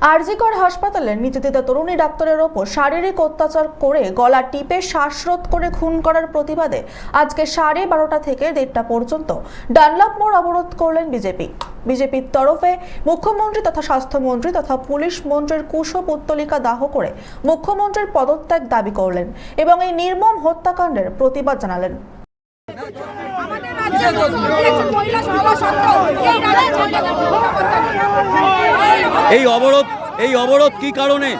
আরজিকর হাসপাতালে নির্যাতিত তরুণী ডাক্তারের ওপর শারীরিক অত্যাচার করে গলা টিপে শ্বাসরোধ করে খুন করার প্রতিবাদে আজকে সাড়ে বারোটা থেকে দেড়টা পর্যন্ত ডানলাপ মোড় অবরোধ করলেন বিজেপি। বিজেপির তরফে মুখ্যমন্ত্রী তথা স্বাস্থ্যমন্ত্রী তথা পুলিশ মন্ত্রীর কুশপুত্তলিকা দাহ করে মুখ্যমন্ত্রীর পদত্যাগ দাবি করলেন এবং এই নির্মম হত্যাকাণ্ডের প্রতিবাদ জানালেন আমাদের রাজ্যে একজন মহিলা সভা সত্ত্বেও এই অবরোধ এই অবরোধ কি কারণে?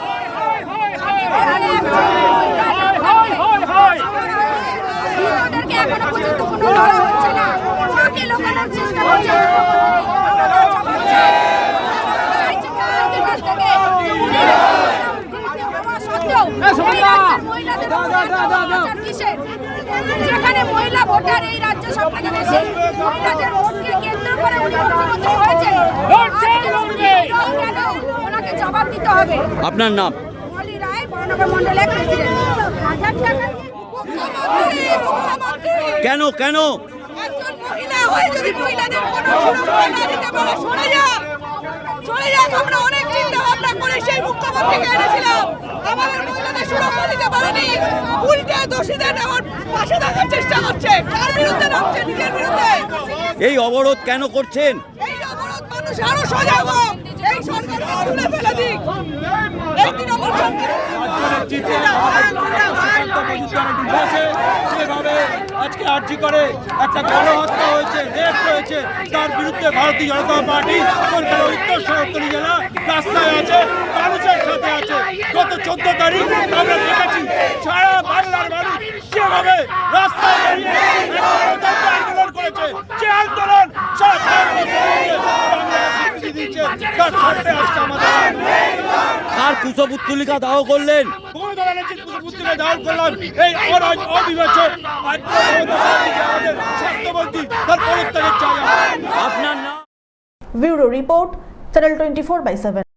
এখানে যেখানে মহিলা ভোটার এই রাজ্যে সব থেকে বেশি মহিলাদের ভোটকে কেন্দ্র করে উনি মুখ্যমন্ত্রী হয়েছেন। আজকে উনি কেন? ওনাকে জবাব দিতে হবে। আপনার নাম? মলি রায় বড়নগর মন্ডলের প্রেসিডেন্ট। মুখ্যমন্ত্রী মুখ্যমন্ত্রী! কেন কেন? একজন মহিলা হয়ে যদি মহিলাদের কোনো সুরক্ষা না দিতে সেই মুখ্যমন্ত্রীকে এনেছিলাম। আমাদের মহিলাদের সুরক্ষা দিতে পারেনি। উল্টে দোষীদের আমার পাশে থাকার চেষ্টা করছে। কার বিরুদ্ধে নামছে নিজের বিরুদ্ধে? এই অবরোধ কেন করছেন? এই অবরোধ মানুষ আরও সজাগ হোক। এই সরকারকে তুলে ফেলে দিক। এই তৃণমূল যেভাবে আজকে আর্জি করে একটা গণহত্যা হয়েছে রেপ হয়েছে তার বিরুদ্ধে ভারতীয় জনতা পার্টি কলকাতা উত্তর শহরতলি জেলা রাস্তায় আছে। মানুষের সাথে আছে গত চোদ্দ তারিখ আমরা দেখেছি সারা বাংলার মানুষ যেভাবে রাস্তায় দাঁড়িয়ে একটা গণতন্ত্র আন্দোলন করেছে যে আন্দোলন সারা ভারতবর্ষে বাংলার স্বীকৃতি দিচ্ছে সাথে আজকে আমাদের কার কুশপুত্তলিকা দাহ করলেন? এই অবিবেচক আর স্বাস্থ্যমন্ত্রী তার পদত্যাগের চাই আপনার নাম? Bureau report channel twenty four by seven